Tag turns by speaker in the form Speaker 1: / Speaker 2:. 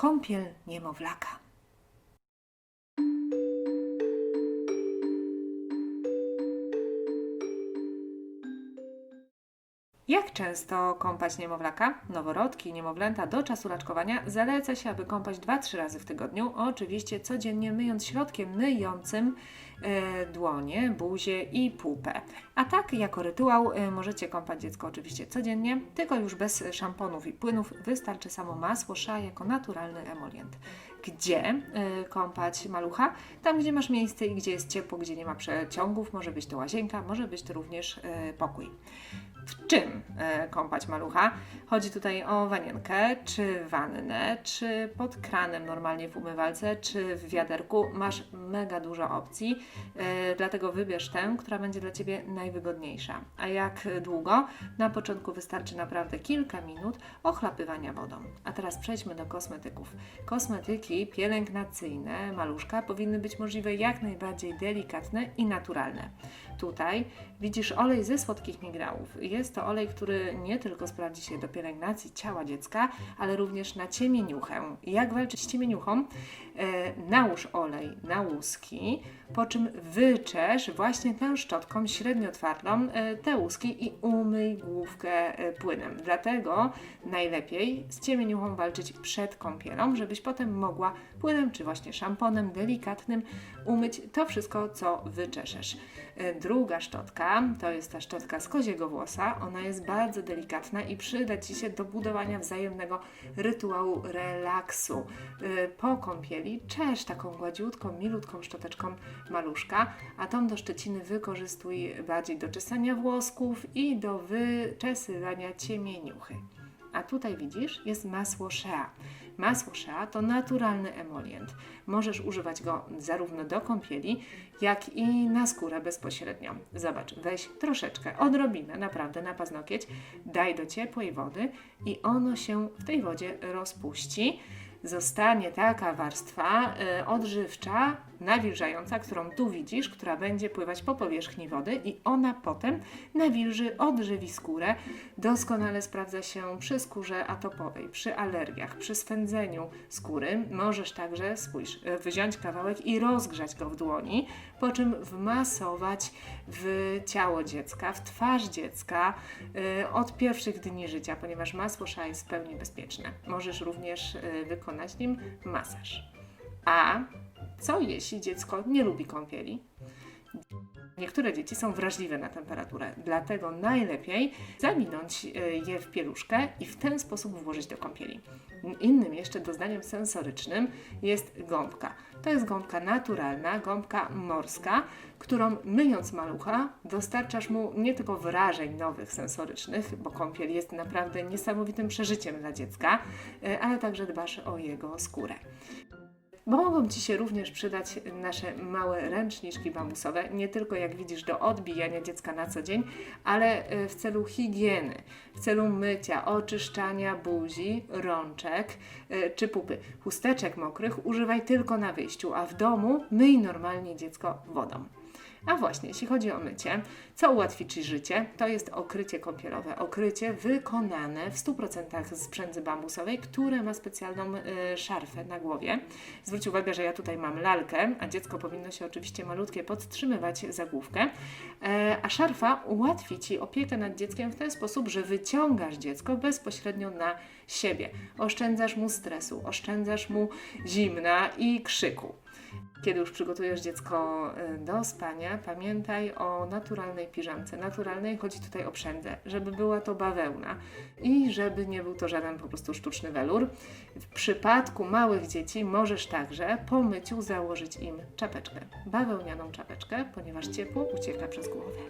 Speaker 1: kąpiel niemowlaka. Jak często kąpać niemowlaka? Noworodki, niemowlęta do czasu raczkowania zaleca się, aby kąpać 2-3 razy w tygodniu. Oczywiście codziennie myjąc środkiem myjącym e, dłonie, buzię i pupę. A tak jako rytuał e, możecie kąpać dziecko oczywiście codziennie, tylko już bez szamponów i płynów. Wystarczy samo masło sza jako naturalny emolient. Gdzie e, kąpać malucha? Tam, gdzie masz miejsce i gdzie jest ciepło, gdzie nie ma przeciągów. Może być to łazienka, może być to również e, pokój w czym e, kąpać malucha. Chodzi tutaj o wanienkę, czy wannę, czy pod kranem normalnie w umywalce, czy w wiaderku. Masz mega dużo opcji, dlatego wybierz tę, która będzie dla Ciebie najwygodniejsza. A jak długo? Na początku wystarczy naprawdę kilka minut ochlapywania wodą. A teraz przejdźmy do kosmetyków. Kosmetyki pielęgnacyjne maluszka powinny być możliwe jak najbardziej delikatne i naturalne. Tutaj widzisz olej ze słodkich migrałów. Jest to olej, który nie tylko sprawdzi się do pielęgnacji ciała dziecka, ale również na ciemieniuchę. Jak walczyć z ciemieniuchą? E, nałóż olej na łuski, po czym wyczesz właśnie tę szczotką średnio twardą e, te łuski i umyj główkę e, płynem. Dlatego najlepiej z ciemieniuchą walczyć przed kąpielą, żebyś potem mogła płynem czy właśnie szamponem delikatnym umyć to wszystko, co wyczeszesz. E, Druga szczotka to jest ta szczotka z koziego włosa. Ona jest bardzo delikatna i przyda Ci się do budowania wzajemnego rytuału relaksu. E, Po kąpieli czesz taką gładziutką, milutką szczoteczką maluszka, a tą do szczeciny wykorzystuj bardziej do czesania włosków i do wyczesywania ciemieniuchy. A tutaj widzisz, jest masło Shea. Masło Shea to naturalny emolient. Możesz używać go zarówno do kąpieli, jak i na skórę bezpośrednio. Zobacz, weź troszeczkę, odrobinę, naprawdę na paznokieć, daj do ciepłej wody i ono się w tej wodzie rozpuści. Zostanie taka warstwa y, odżywcza, nawilżająca, którą tu widzisz, która będzie pływać po powierzchni wody i ona potem nawilży, odżywi skórę. Doskonale sprawdza się przy skórze atopowej, przy alergiach, przy swędzeniu skóry. Możesz także, spójrz, wziąć kawałek i rozgrzać go w dłoni, po czym wmasować w ciało dziecka, w twarz dziecka y, od pierwszych dni życia, ponieważ masło sza jest w pełni bezpieczne. Możesz również y, wykonać nim masaż. A co jeśli dziecko nie lubi kąpieli? Niektóre dzieci są wrażliwe na temperaturę, dlatego najlepiej zawinąć y, je w pieluszkę i w ten sposób włożyć do kąpieli. Innym jeszcze doznaniem sensorycznym jest gąbka. To jest gąbka naturalna, gąbka morska, którą myjąc malucha dostarczasz mu nie tylko wrażeń nowych sensorycznych, bo kąpiel jest naprawdę niesamowitym przeżyciem dla dziecka, y, ale także dbasz o jego skórę. Bo mogą Ci się również przydać nasze małe ręczniczki bambusowe, nie tylko jak widzisz do odbijania dziecka na co dzień, ale e, w celu higieny, w celu mycia, oczyszczania buzi, rączek e, czy pupy. Chusteczek mokrych używaj tylko na wyjściu, a w domu myj normalnie dziecko wodą. A właśnie, jeśli chodzi o mycie, co ułatwi Ci życie, to jest okrycie kąpielowe. Okrycie wykonane w 100% z przędzy bambusowej, które ma specjalną y, szarfę na głowie. Zwróć uwagę, że ja tutaj mam lalkę, a dziecko powinno się oczywiście malutkie podtrzymywać za główkę. E, a szarfa ułatwi Ci opiekę nad dzieckiem w ten sposób, że wyciągasz dziecko bezpośrednio na siebie. Oszczędzasz mu stresu, oszczędzasz mu zimna i krzyku. Kiedy już przygotujesz dziecko y, do spania, pamiętaj o naturalnej piżamce. Naturalnej chodzi tutaj o przędzę, żeby była to bawełna i żeby nie był to żaden po prostu sztuczny welur. W przypadku małych dzieci możesz także po myciu założyć im czapeczkę, bawełnianą czapeczkę, ponieważ ciepło ucieka przez głowę.